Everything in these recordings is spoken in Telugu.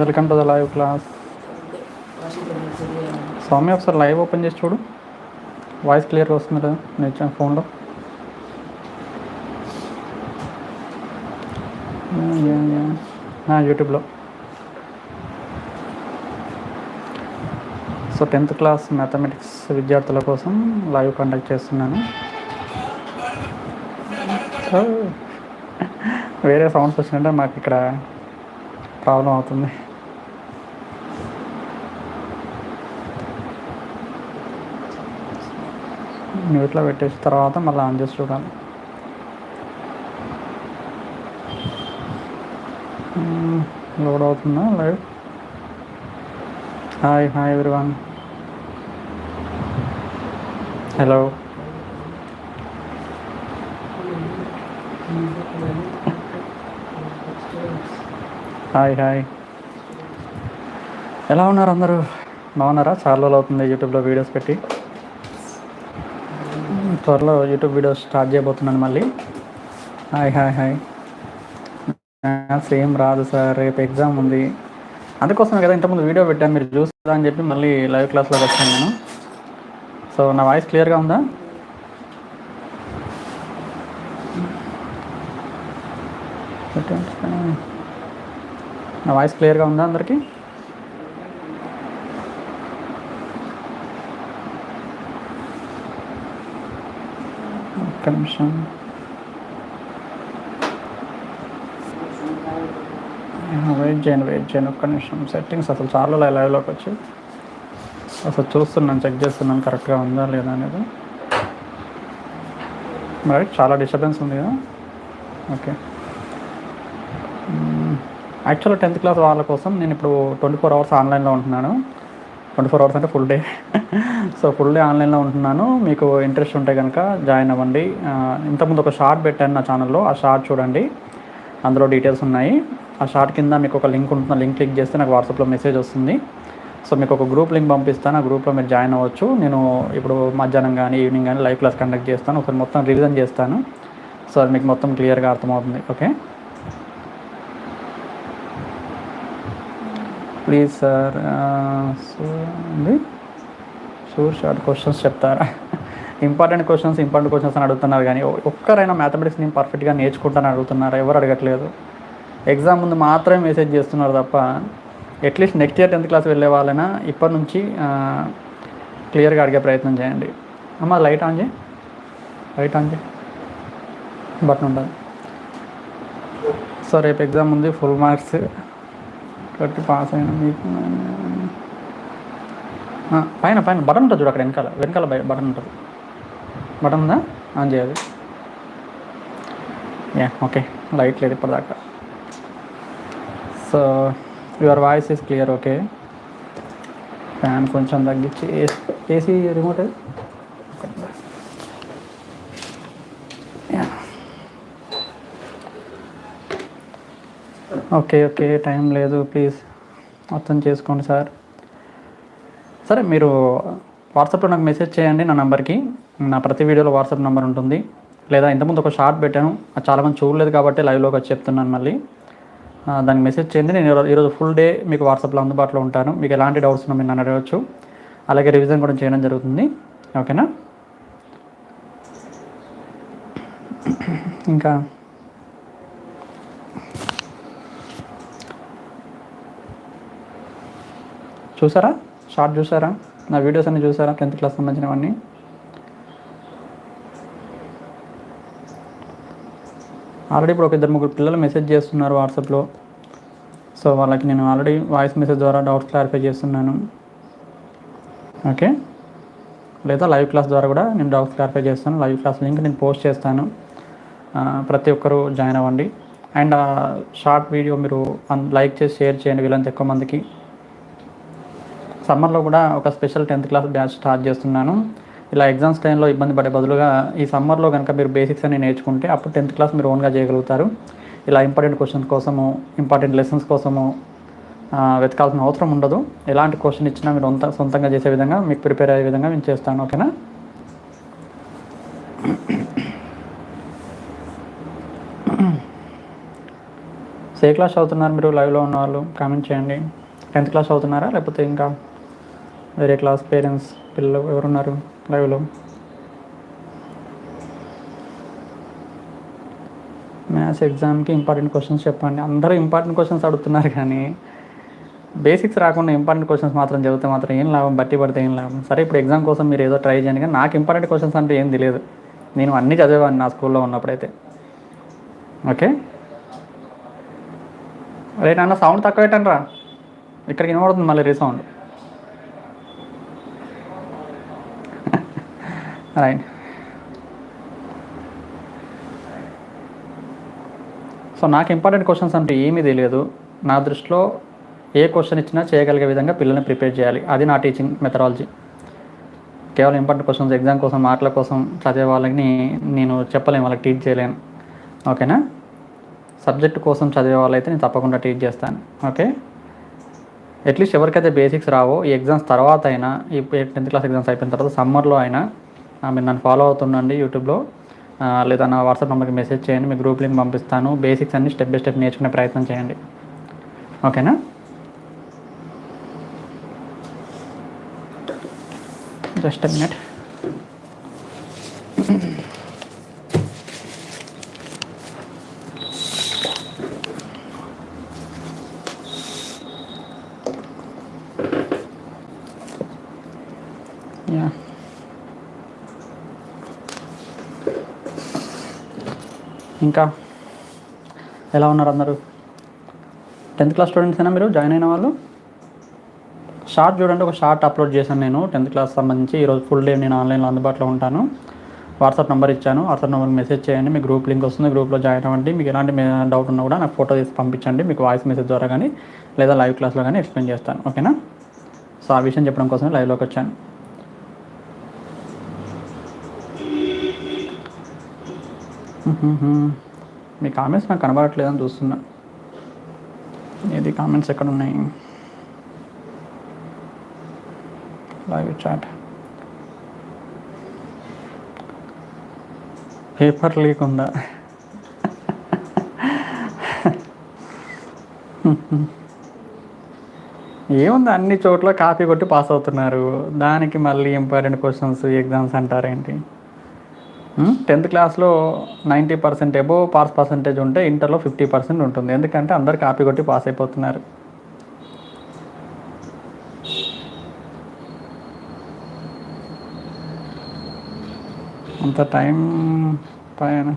Welcome to the live class స్వామి ఒకసారి లైవ్ ఓపెన్ చేసి చూడు. వాయిస్ క్లియర్గా వస్తుంది కదా నేను ఫోన్లో యూట్యూబ్లో సో టెన్త్ క్లాస్ మ్యాథమెటిక్స్ విద్యార్థుల కోసం లైవ్ కండక్ట్ చేస్తున్నాను. వేరే సౌండ్స్ వచ్చినట్టే మాకు ఇక్కడ ప్రాబ్లం అవుతుంది. మ్యూట్లో పెట్టేసిన తర్వాత మళ్ళీ ఆన్ చేసి చూడాలి. లోడ్ అవుతుందా? Live hi hi everyone. Hello. Hi hi. ఎలా ఉన్నారు అందరూ? బాగున్నారా? చాలా రోజులు అవుతుంది యూట్యూబ్లో వీడియోస్ పెట్టి. త్వరలో యూట్యూబ్ వీడియోస్ స్టార్ట్ చేయబోతున్నాను మళ్ళీ. Hi hi hi. సేమ్ రాదు సార్ రేపు ఎగ్జామ్ ఉంది. అందుకోసమే కదా ఇంతకుముందు వీడియో పెట్టాను మీరు చూస్తారా అని చెప్పి మళ్ళీ లైవ్ క్లాస్లోకి వచ్చాను నేను. సో నా వాయిస్ క్లియర్గా ఉందా? నా వాయిస్ క్లియర్గా ఉందా అందరికీ? ఒక్క నిమిషం. వెయిట్ చేయండి వెయిట్ చేయండి ఒక్క నిమిషం. సెట్టింగ్స్ అసలు చాలా లైవ్లోకి వచ్చి అసలు చూస్తున్నాను చెక్ చేస్తున్నాను కరెక్ట్గా ఉందా లేదా అనేది. మరి చాలా డిస్టర్బెన్స్ ఉంది కదా? ఓకే యాక్చువల్ టెన్త్ క్లాస్ వాళ్ళ కోసం నేను ఇప్పుడు ట్వంటీ ఫోర్ అవర్స్ ఆన్లైన్లో ఉంటున్నాను. ట్వంటీ ఫోర్ అవర్స్ అంటే full day so full day ఆన్లైన్లో ఉంటున్నాను. మీకు ఇంట్రెస్ట్ ఉంటే కనుక జాయిన్ అవ్వండి. ఇంతకుముందు ఒక షార్ట్ పెట్టాను నా ఛానల్లో ఆ షార్ట్ చూడండి. అందులో డీటెయిల్స్ ఉన్నాయి. ఆ షార్ట్ కింద మీకు ఒక లింక్ ఉంటుంది. లింక్ క్లిక్ చేస్తే నాకు వాట్సాప్లో మెసేజ్ వస్తుంది. సో మీకు ఒక గ్రూప్ లింక్ పంపిస్తాను. ఆ గ్రూప్లో మీరు జాయిన్ అవ్వచ్చు. నేను ఇప్పుడు మధ్యాహ్నం కానీ ఈవినింగ్ కానీ లైవ్ క్లాస్ కండక్ట్ చేస్తాను. ఒకసారి మొత్తం రివిజన్ చేస్తాను. సో మీకు మొత్తం క్లియర్గా అర్థమవుతుంది. ఓకే ప్లీజ్ సార్ సో అండి. షూర్ షార్ట్ క్వశ్చన్స్ చెప్తారా? ఇంపార్టెంట్ క్వశ్చన్స్ ఇంపార్టెంట్ క్వశ్చన్స్ అని అడుగుతున్నారు కానీ ఒక్కరైనా మ్యాథమెటిక్స్ నేను పర్ఫెక్ట్గా నేర్చుకుంటాను అడుగుతున్నారు? ఎవరు అడగట్లేదు. ఎగ్జామ్ ముందు మాత్రమే మెసేజ్ చేస్తున్నారు తప్ప at least next year tenth class వెళ్ళే వాళ్ళైనా ఇప్పటి నుంచి క్లియర్గా అడిగే ప్రయత్నం చేయండి. అమ్మ లైట్ ఆన్ చేయి. లైట్ ఆన్ చేయి. బటన్ ఉంటుంది సో రేపు ఎగ్జామ్ ఉంది ఫుల్ మార్క్స్. కట్టి పాస్ అయిన మీకు పైన పైన బటన్ ఉంటుంది చూడు అక్కడ వెనకాల వెనకాల బటన్ ఉంటుంది. బటన్ ఉందా? ఆన్ చేయాలి. యా ఓకే లైట్ లేదు ఇప్పటిదాకా. So your voice is clear okay fan కొంచెం తగ్గించి AC remote okay okay time లేదు ప్లీజ్. అర్థం చేసుకోండి సార్. సరే మీరు వాట్సాప్లో నాకు మెసేజ్ చేయండి నా నెంబర్కి. నా ప్రతి వీడియోలో వాట్సాప్ నెంబర్ ఉంటుంది. లేదా ఇంతకుముందు ఒక షార్ట్ పెట్టాను. అది చాలామంది చూడలేదు కాబట్టి లైవ్లోకి వచ్చి చెప్తున్నాను మళ్ళీ. దానికి మెసేజ్ చేయండి. నేను ఈరోజు ఫుల్ డే మీకు వాట్సాప్లో అందుబాటులో ఉంటాను. మీకు ఎలాంటి డౌట్స్ ఉన్నా మీరు నన్ను అడగవచ్చు అలాగే రివిజన్ కూడా చేయడం జరుగుతుంది. ఓకేనా? ఇంకా చూసారా? షార్ట్ చూసారా? నా వీడియోస్ అన్ని చూసారా? టెన్త్ క్లాస్ సంబంధించినవన్నీ? ఆల్రెడీ ఇప్పుడు ఒక ఇద్దరు ముగ్గురు పిల్లలు మెసేజ్ చేస్తున్నారు వాట్సాప్లో. సో వాళ్ళకి నేను ఆల్రెడీ వాయిస్ మెసేజ్ ద్వారా డౌట్స్ క్లారిఫై చేస్తున్నాను. ఓకే? లేదా లైవ్ క్లాస్ ద్వారా కూడా నేను డౌట్స్ క్లారిఫై చేస్తాను. లైవ్ క్లాస్ లింక్ నేను పోస్ట్ చేస్తాను. ప్రతి ఒక్కరూ జాయిన్ అవ్వండి. అండ్ షార్ట్ వీడియో మీరు లైక్ చేసి షేర్ చేయండి వీళ్ళంత ఎక్కువ మందికి. సమ్మర్లో కూడా ఒక special tenth class batch start చేస్తున్నాను. ఇలా ఎగ్జామ్స్ టైంలో ఇబ్బంది పడే బదులుగా ఈ సమ్మర్లో కనుక మీరు బేసిక్స్ అని నేర్చుకుంటే అప్పుడు టెన్త్ క్లాస్ మీరు ఓన్గా చేయగలుగుతారు. ఇలా ఇంపార్టెంట్ క్వశ్చన్స్ కోసము ఇంపార్టెంట్ లెసన్స్ కోసము వెతకాల్సిన అవసరం ఉండదు. ఎలాంటి క్వశ్చన్ ఇచ్చినా మీరు సొంతంగా చేసే విధంగా మీకు ప్రిపేర్ అయ్యే విధంగా నేను చేస్తాను ఓకేనా? సే ఏ క్లాస్ చదువుతున్నారు మీరు? లైవ్లో ఉన్న వాళ్ళు కామెంట్ చేయండి. టెన్త్ క్లాస్ చదువుతున్నారా? లేకపోతే ఇంకా వేరే క్లాస్ పేరెంట్స్ పిల్లలు ఎవరున్నారు లైవ్లో? మ్యాథ్స్ ఎగ్జామ్కి ఇంపార్టెంట్ క్వశ్చన్స్ చెప్పండి. అందరూ ఇంపార్టెంట్ క్వశ్చన్స్ అడుగుతున్నారు కానీ బేసిక్స్ రాకుండా ఇంపార్టెంట్ క్వశ్చన్స్ మాత్రం చదివితే మాత్రం ఏం లాభం? బట్టి పడితే ఏం లాభం? సరే ఇప్పుడు ఎగ్జామ్ కోసం మీరు ఏదో ట్రై చేయండి కానీ నాకు ఇంపార్టెంట్ క్వశ్చన్స్ అంటే ఏం తెలియదు. నేను అన్నీ చదివేవాడిని నా స్కూల్లో ఉన్నప్పుడైతే. ఓకే? రేట్ నాన్న సౌండ్ తక్కువ పెట్టండి రా. ఇక్కడికి వినబడుతుంది మళ్ళీ రీసౌండ్ రైట్ సో నాకు ఇంపార్టెంట్ క్వశ్చన్స్ అంటే ఏమీ తెలియదు. నా దృష్టిలో ఏ క్వశ్చన్ ఇచ్చినా చేయగలిగే విధంగా పిల్లల్ని ప్రిపేర్ చేయాలి. అది నా టీచింగ్ మెథడాలజీ కేవలం ఇంపార్టెంట్ క్వశ్చన్స్ ఎగ్జామ్ కోసం మార్కుల కోసం చదివే వాళ్ళని నేను చెప్పలేను వాళ్ళకి టీచ్ చేయలేను. ఓకేనా సబ్జెక్ట్ కోసం చదివే వాళ్ళైతే నేను తప్పకుండా టీచ్ చేస్తాను. ఓకే అట్లీస్ట్ ఎవరికైతే బేసిక్స్ రావో ఈ ఎగ్జామ్స్ తర్వాత అయినా ఈ టెన్త్ క్లాస్ ఎగ్జామ్స్ అయిపోయిన తర్వాత సమ్మర్లో అయినా మీరు నన్ను ఫాలో అవుతుండండి యూట్యూబ్లో. లేదా నా వాట్సాప్ నెంబర్కి మెసేజ్ చేయండి మీ గ్రూప్ లింక్ పంపిస్తాను. బేసిక్స్ అన్ని స్టెప్ బై స్టెప్ నేర్చుకునే ప్రయత్నం చేయండి. ఓకేనా? జస్ట్ మినిట్ యా ఇంకా ఎలా ఉన్నారు అందరూ? టెన్త్ క్లాస్ స్టూడెంట్సేనా మీరు? జాయిన్ అయిన వాళ్ళు? షార్ట్ చూడండి ఒక షార్ట్ అప్లోడ్ చేశాను నేను. టెన్త్ క్లాస్ సంబంధించి ఈరోజు ఫుల్ డే నేను ఆన్లైన్లో అందుబాటులో ఉంటాను. వాట్సాప్ నెంబర్ ఇచ్చాను. వాట్సాప్ నెంబర్కి మెసేజ్ చేయండి. మీ గ్రూప్ లింక్ వస్తుంది. గ్రూప్లో జాయిన్ అవ్వండి. మీకు ఎలాంటి డౌట్ ఉన్నా కూడా నాకు ఫోటో తీసి పంపించండి. మీకు వాయిస్ మెసేజ్ ద్వారా కానీ లేదా లైవ్ క్లాస్లో కానీ ఎక్స్ప్లెయిన్ చేస్తాను. ఓకేనా? సో ఆ విషయం చెప్పడం కోసమే లైవ్లోకి వచ్చాను. మీ కామెంట్స్ నాకు కనబడట్లేదని చూస్తున్నా. ఏది కామెంట్స్ ఎక్కడ ఉన్నాయి లైవ్ చాట్ పేపర్ లీక్ ఉందా? ఏముంది? అన్ని చోట్ల కాపీ కొట్టి పాస్ అవుతున్నారు. దానికి మళ్ళీ ఇంపార్టెంట్ క్వశ్చన్స్ ఎగ్జామ్స్ అంటారేంటి? Hmm? టెన్త్ క్లాస్లో ninety percent above pass percentage ఉంటే ఇంటర్లో ఫిఫ్టీ పర్సెంట్ ఉంటుంది. ఎందుకంటే అందరు కాపీ కొట్టి పాస్ అయిపోతున్నారు. అంత టైం పైన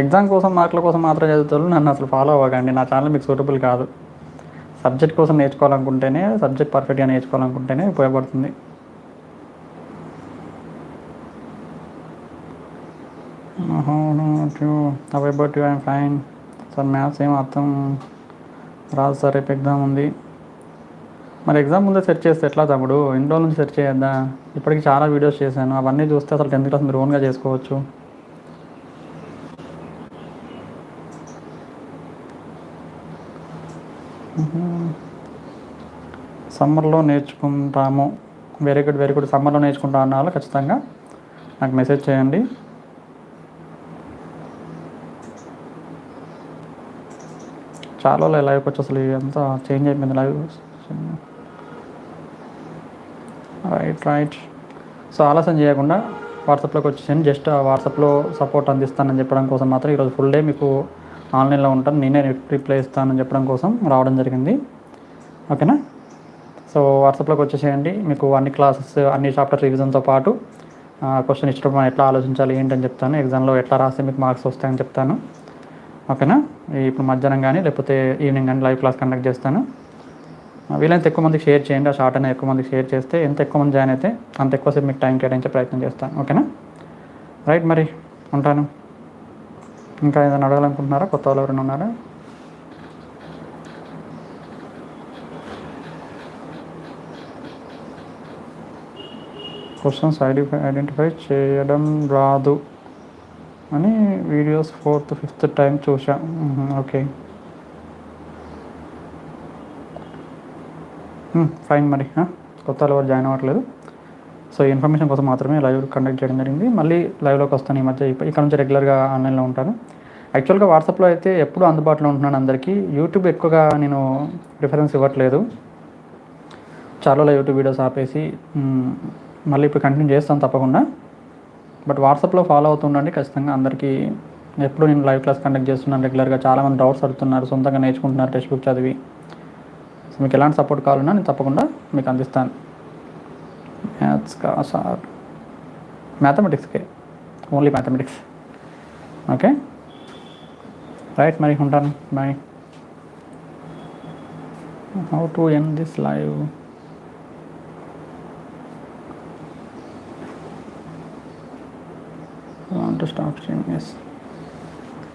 ఎగ్జామ్ కోసం మార్కుల కోసం మాత్రం చదువుతారు నన్ను అసలు ఫాలో అవ్వకండి. నా ఛానల్ మీకు సూటబుల్ కాదు. సబ్జెక్ట్ కోసం నేర్చుకోవాలనుకుంటేనే సబ్జెక్ట్ పర్ఫెక్ట్గా నేర్చుకోవాలనుకుంటేనే ఉపయోగపడుతుంది. About you I'm fine sir maths ఏం అర్థం రాదు సార్ రేపు ఎగ్జామ్ ఉంది. మరి ఎగ్జామ్ ముందే సెర్చ్ చేస్తే ఎట్లా తమ్ముడు ఇంట్లో నుంచి సెర్చ్ చేయొద్దా? ఇప్పటికి చాలా వీడియోస్ చేశాను. అవన్నీ చూస్తే అసలు టెన్త్ క్లాస్ మీరు ఓన్గా చేసుకోవచ్చు. సమ్మర్లో నేర్చుకుంటాము. వెరీ గుడ్ వెరీ గుడ్ సమ్మర్లో నేర్చుకుంటా అన్న వాళ్ళు ఖచ్చితంగా నాకు మెసేజ్ చేయండి. చాలా లైవ్కి వచ్చి అసలు ఎంత చేంజ్ అయిపోయింది లైవ్ రైట్ రైట్ సో ఆలస్యం చేయకుండా వాట్సాప్లోకి వచ్చేసాను జస్ట్ వాట్సాప్లో సపోర్ట్ అందిస్తానని చెప్పడం కోసం మాత్రం ఈరోజు ఫుల్ డే మీకు ఆన్లైన్లో ఉంటాను. నేనే రిప్లై ఇస్తానని చెప్పడం కోసం రావడం జరిగింది. ఓకేనా? సో వాట్సాప్లోకి వచ్చేసేయండి మీకు అన్ని క్లాసెస్ అన్ని చాప్టర్ రివిజన్తో పాటు క్వశ్చన్ ఇచ్చడం ఎట్లా ఆలోచించాలి ఏంటని చెప్తాను. ఎగ్జామ్లో ఎట్లా రాస్తే మీకు మార్క్స్ వస్తాయని చెప్తాను. ఓకేనా? ఇప్పుడు మధ్యాహ్నం కానీ లేకపోతే ఈవినింగ్ కానీ లైవ్ క్లాస్ కండక్ట్ చేస్తాను. వీలైనంత ఎక్కువ మందికి షేర్ చేయండి. ఆ షార్ట్ అనేది ఎక్కువ మందికి షేర్ చేస్తే ఎంత ఎక్కువ మంది జాయిన్ అయితే అంత ఎక్కువసేపు మీకు టైం కేటాయించే ప్రయత్నం చేస్తాను. ఓకేనా? రైట్ మరి ఉంటాను. ఇంకా ఏదైనా అడగాలనుకుంటున్నారా? కొత్త వాళ్ళు ఎవరైనా ఉన్నారా? క్వశ్చన్స్ ఐడెంటిఫై ఐడెంటిఫై చేయడం రాదు. అని వీడియోస్ ఫోర్త్ ఫిఫ్త్ టైం చూసా ఓకే ఫైన్ మరి కొత్త ఎవరు జాయిన్ అవ్వట్లేదు. సో ఇన్ఫర్మేషన్ కోసం మాత్రమే లైవ్ కండక్ట్ చేయడం జరిగింది. మళ్ళీ లైవ్లోకి వస్తాను ఈ మధ్య. ఇక్కడ నుంచి రెగ్యులర్గా ఆన్లైన్లో ఉంటాను. యాక్చువల్గా వాట్సాప్లో అయితే ఎప్పుడూ అందుబాటులో ఉంటున్నాను అందరికీ. యూట్యూబ్ ఎక్కువగా నేను ప్రిఫరెన్స్ ఇవ్వట్లేదు. చాలా యూట్యూబ్ వీడియోస్ ఆపేసి మళ్ళీ ఇప్పుడు కంటిన్యూ చేస్తాను తప్పకుండా. బట్ వాట్సాప్లో ఫాలో అవుతుండండి ఖచ్చితంగా అందరికీ. ఎప్పుడు నేను లైవ్ క్లాస్ కండక్ట్ చేస్తున్నాను రెగ్యులర్గా. చాలామంది డౌట్స్ అడుగుతున్నారు సొంతంగా నేర్చుకుంటున్నారు టెక్స్ట్ బుక్ చదివి. సో మీకు ఎలాంటి సపోర్ట్ కావాలన్నా నేను తప్పకుండా మీకు అందిస్తాను. మ్యాథ్స్ కా sir. మ్యాథమెటిక్స్కే. Only mathematics. Okay? Right మరి ఉంటాను. Bye. How to end this live? To stop streaming yes